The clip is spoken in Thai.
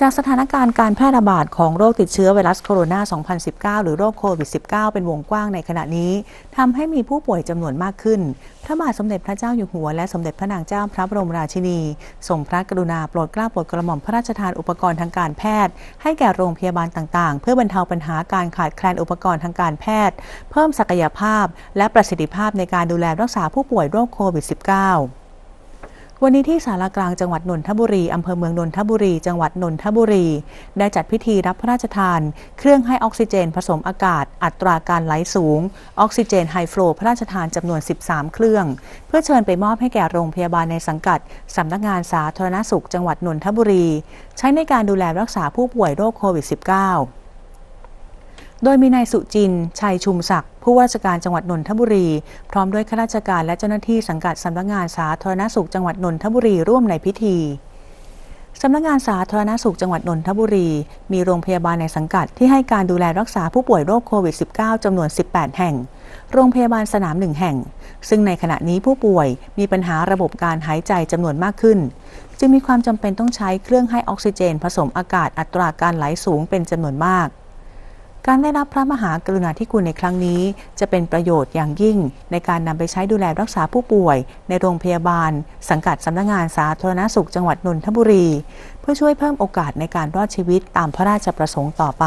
จากสถานการณ์การแพร่ระบาดของโรคติดเชื้อไวรัสโคโรนา 2019 หรือโรคโควิด -19 เป็นวงกว้างในขณะนี้ทำให้มีผู้ป่วยจำนวนมากขึ้น พระบาทสมเด็จพระเจ้าอยู่หัว และสมเด็จพระนางเจ้าพระบรมราชินีทรงพระกรุณาโปรดเกล้าโปรดกระหม่อมพระราชทานอุปกรณ์ทางการแพทย์ ให้แก่โรงพยาบาลต่างๆ เพื่อบรรเทาปัญหาการขาดแคลนอุปกรณ์ทางการแพทย์ เพิ่มศักยภาพ และประสิทธิภาพในการดูแลรักษาผู้ป่วยโรคโควิด -19 วันนี้ที่สารกลางจังหวัดนนทบุรี อำเภอเมืองนนทบุรี จังหวัดนนทบุรี ได้จัดพิธีรับพระราชทาน เครื่องให้ออกซิเจนผสมอากาศ อัตราการไหลสูง ออกซิเจนไฮฟลูพระราชทานจำนวน 13 เครื่อง เพื่อเชิญไปมอบให้แก่โรงพยาบาลในสังกัดสำนักงานสาธารณสุข จังหวัดนนทบุรี ใช้ในการดูแลรักษาผู้ป่วยโรคโควิด -19 โดยมีนายสุจิน ชัยชุมศักดิ์ผู้ว่าราชการจังหวัดนนทบุรี พร้อมด้วยข้าราชการและเจ้าหน้าที่สังกัดสำนักงานสาธารณสุขจังหวัดนนทบุรีร่วมในพิธีสำนักงานสาธารณสุขจังหวัดนนทบุรี มีโรงพยาบาลในสังกัดที่ให้การดูแลรักษาผู้ป่วยโรคโควิด -19 จำนวน 18 แห่ง โรงพยาบาลสนามหนึ่งแห่ง ซึ่งในขณะนี้ผู้ป่วยมีปัญหาระบบการหายใจจำนวนมากขึ้น จึงมีความจำเป็นต้องใช้เครื่องให้ออกซิเจน ผสมอากาศอัตราการไหลสูงเป็นจำนวนมาก การได้รับพระมหากรุณาธิคุณในครั้งนี้ จะเป็นประโยชน์อย่างยิ่ง ในการนำไปใช้ดูแลรักษาผู้ป่วย ในโรงพยาบาล สังกัดสำนักงานสาธารณสุขจังหวัดนนทบุรี เพื่อช่วยเพิ่มโอกาสในการรอดชีวิตตามพระราชประสงค์ต่อไป